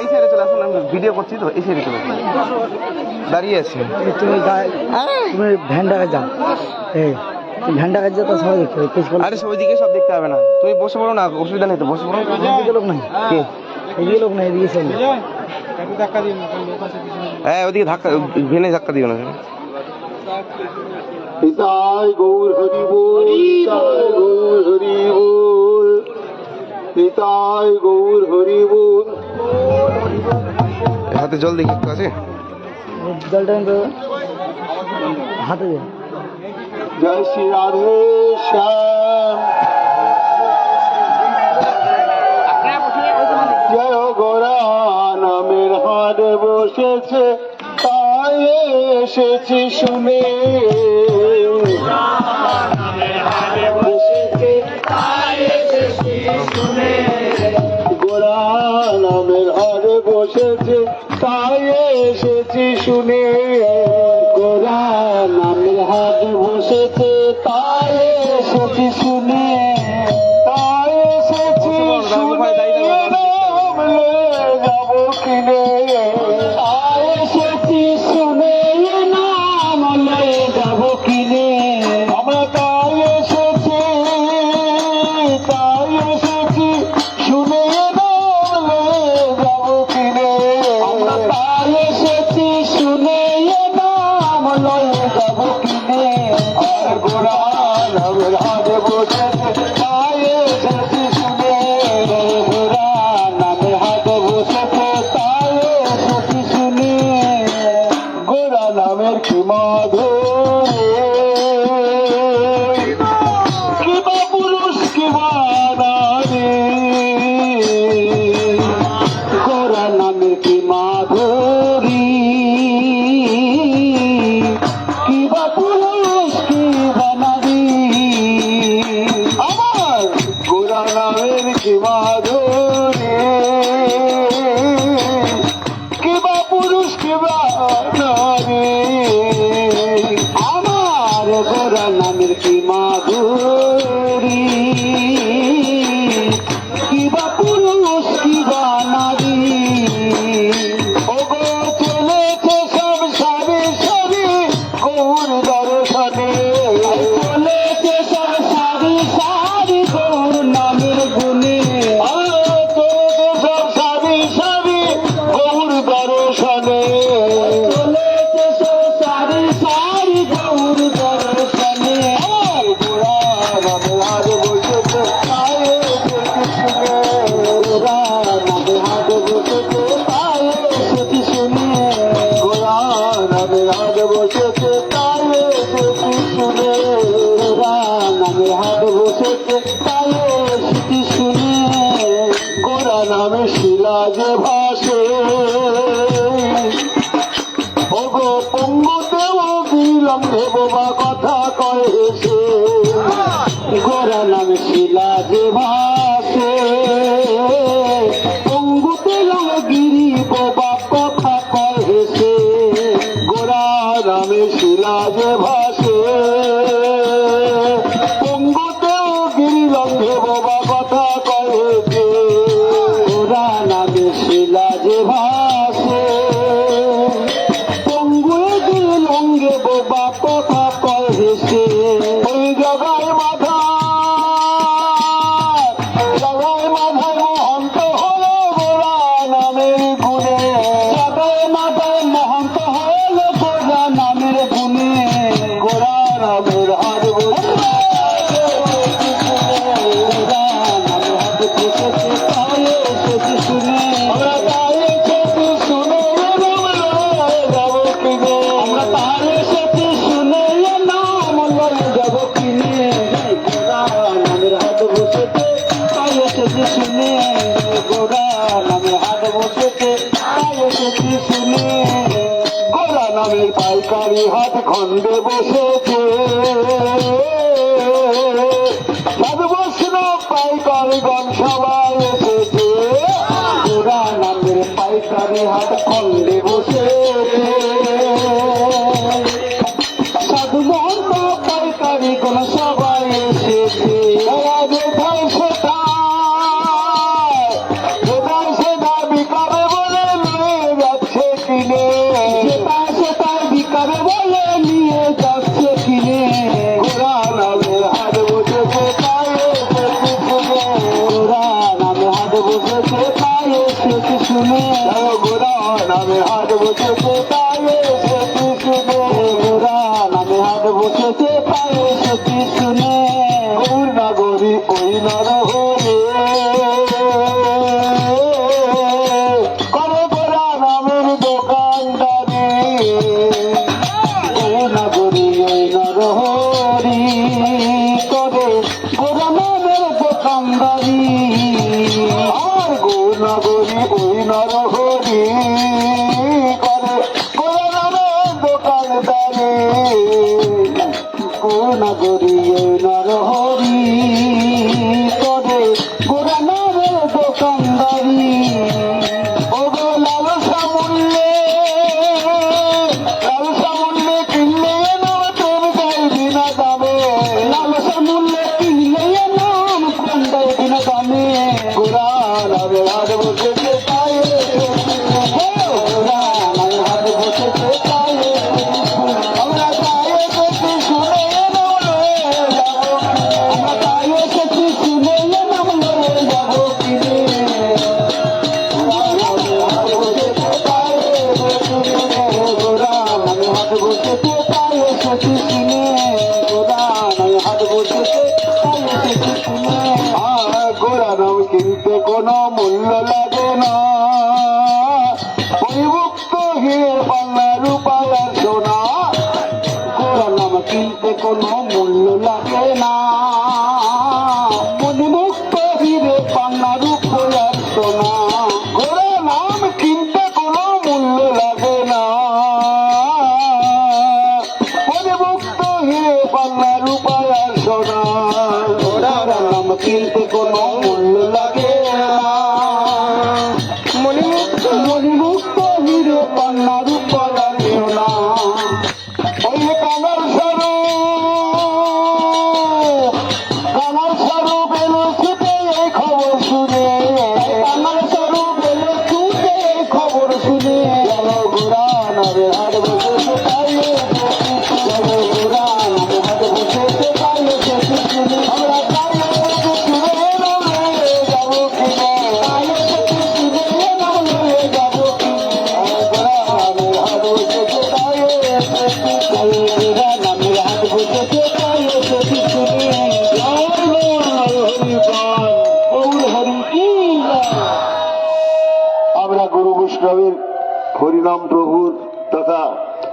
এই সাইডে চলে আসুন আমি ভিডিও করছি তো এই সাইডে চলে আসুন। দাঁড়িয়ে আছি। তুমি তুমি ভ্যানটা কাজ যাও। এই তো সবাই দেখতে আরে সব ওইদিকে সব দেখতে হবে না। তুমি বসে পড়ো না অসুবিধা নেই তো বসে পড়ো। এদিকে লোক নাই। কে? এদিকে লোক নাই এদিকে সব হ্যাঁ ওদিকে ধাক্কা ভেনে ধাক্কা দিও না। পিতায় গৌর হরি বল পিতায় গৌর হরি বল পিতায় গৌর হরি বল হাতে জল দেখি একটু আছে? জলটা হাতে দে। জয় শ্রী রাধে শ্যাম। জয় গোরা নামের হারে বসেছে তাই এসেছি শুনে। নামের হারে বসেছে তাই এসেছি শুনে। গোরা নামের হারে বসেছে তাই এসেছি শুনে। হাতে আমার গোরা নামের কি মাধুরী? নামে শিলা যে ভাসে। ওগো পঙ্গুতে ও বিলম্বে বোবা কথা কয়ে হেসে। গোরা নামে শিলা যে ভাসে। পঙ্গুতে গিরি বোবা কথা কয়ে গোরা নামে শিলা যে ভাসে। পঙ্গুতে গিরি লঙ্ঘে বোবা কথা কয়ে Oh, নামের হাত বসেছে তাই এসেছি শুনে গোড়া নামে পাইকারি হাত খন্ডে বসেছে। নামে হাট বসেছে তাই Oh. হিরে নবে হাট